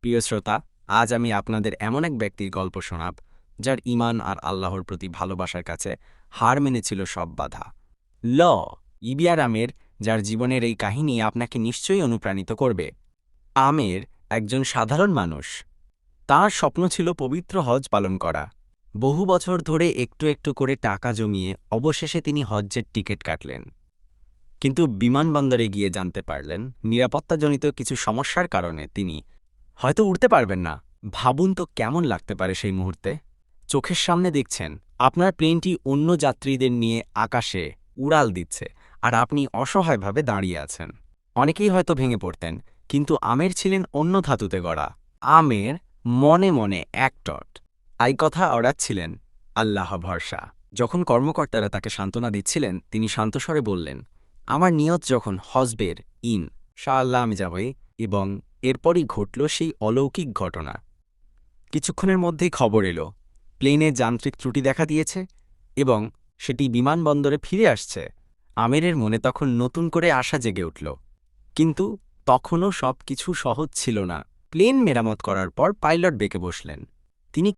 প্রিয় শ্রোতা, আজ আমি আপনাদের এমন এক ব্যক্তির গল্প শোনাব, যার ইমান আর আল্লাহর প্রতি ভালোবাসার কাছে হার মেনেছিল সব বাধা। ল ইবিয়ার আমের যার জীবনের এই কাহিনী আপনাকে নিশ্চয়ই অনুপ্রাণিত করবে। আমের, একজন সাধারণ মানুষ। তার স্বপ্ন ছিল পবিত্র হজ পালন করা। বহু বছর ধরে একটু একটু করে টাকা জমিয়ে অবশেষে তিনি হজ্জের টিকিট কাটলেন। কিন্তু বিমানবন্দরে গিয়ে জানতে পারলেন, নিরাপত্তাজনিত কিছু সমস্যার কারণে তিনি হয়তো উঠতে পারবেন না। ভাবুন তো কেমন লাগতে পারে সেই মুহূর্তে। চোখের সামনে দেখছেন, আপনার প্লেনটি অন্য যাত্রীদের নিয়ে আকাশে উড়াল দিচ্ছে আর আপনি অসহায়ভাবে দাঁড়িয়ে আছেন। অনেকেই হয়তো ভেঙে পড়তেন, কিন্তু আমের ছিলেন অন্য ধাতুতে গড়া। আমের মনে মনে এক টট। আই কথা অড়াচ্ছিলেন আল্লাহ ভরসা। যখন কর্মকর্তারা তাকে সান্ত্বনা দিচ্ছিলেন, তিনি শান্তস্বরে বললেন, আমার নিয়ত যখন হজবের ইন শাহ আল্লাহ আমি যাবই এবং এরপরই ঘটল সেই অলৌকিক ঘটনা। কিছুক্ষণের মধ্যেই খবর এলো। প্লেনে যান্ত্রিক ত্রুটি দেখা দিয়েছে এবং সেটি বিমানবন্দরে ফিরে আসছে। আমেরের মনে তখন নতুন করে আশা জেগে উঠল। কিন্তু তখনও সব কিছু সহজ ছিল না। প্লেন মেরামত করার পর পাইলট বেঁকে বসলেন। তিনি